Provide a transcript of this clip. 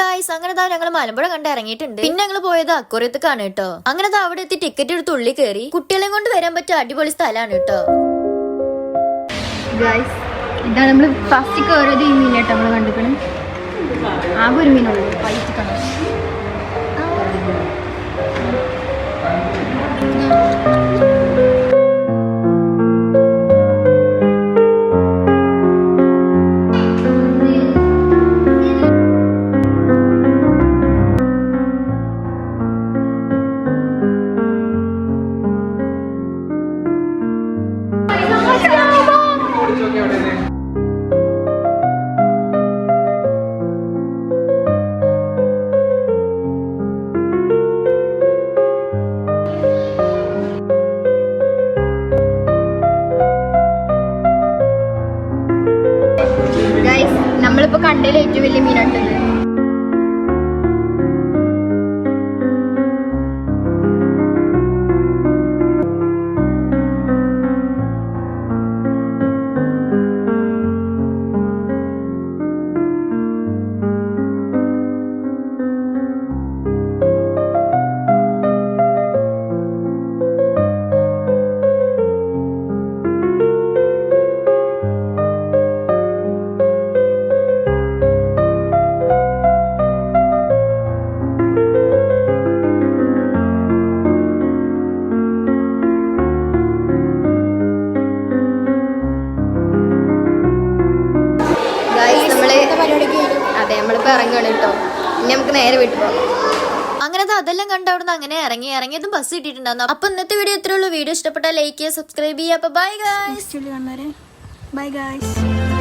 Guys അങ്ങനെ താ ഞങ്ങൾ മലമ്പുഴ കണ്ട് ഇറങ്ങിയിട്ടുണ്ട്. പിന്നെ ഞങ്ങൾ പോയത് അക്കുറത്തേക്കാണ് കേട്ടോ. അങ്ങനെ താ അവിടെ എത്തി ടിക്കറ്റ് എടുത്ത് ഉള്ളി കയറി കുട്ടികളെയും കൊണ്ട് വരാൻ പറ്റിയ അടിപൊളി സ്ഥലമാണ് കേട്ടോ. ഗായ്സ് ഇതാണ് നമ്മൾ ഫസ്റ്റ് കയറിയത് ഈ മീനായിട്ട് നമ്മൾ കണ്ടിക്കണം ആകെ ഒരു മീനുള്ളൂ വൈറ്റ് കളർ നമ്മളിപ്പോ കണ്ടതിൽ ഏറ്റവും വലിയ മീനാട്ടത് അതെ നമ്മളിപ്പോ ഇറങ്ങുകയാണ് കേട്ടോ. ഇനി നമുക്ക് നേരെ വീട്ടിൽ പോകാം. അങ്ങനെ ദാ അതെല്ലാം കണ്ട് അവിടുന്ന് അങ്ങനെ ഇറങ്ങി ഇറങ്ങിയതും ബസ് കിട്ടിയിട്ടുണ്ടായിരുന്നു. അപ്പൊ ഇന്നത്തെ വീഡിയോ ഇത്രയുള്ളൂ വീഡിയോ ഇഷ്ടപ്പെട്ടാൽ ലൈക്ക് ചെയ്യുക സബ്സ്ക്രൈബ് ചെയ്യുക. അപ്പൊ ബൈ ഗായ്സ് ബൈ ഗായ്സ്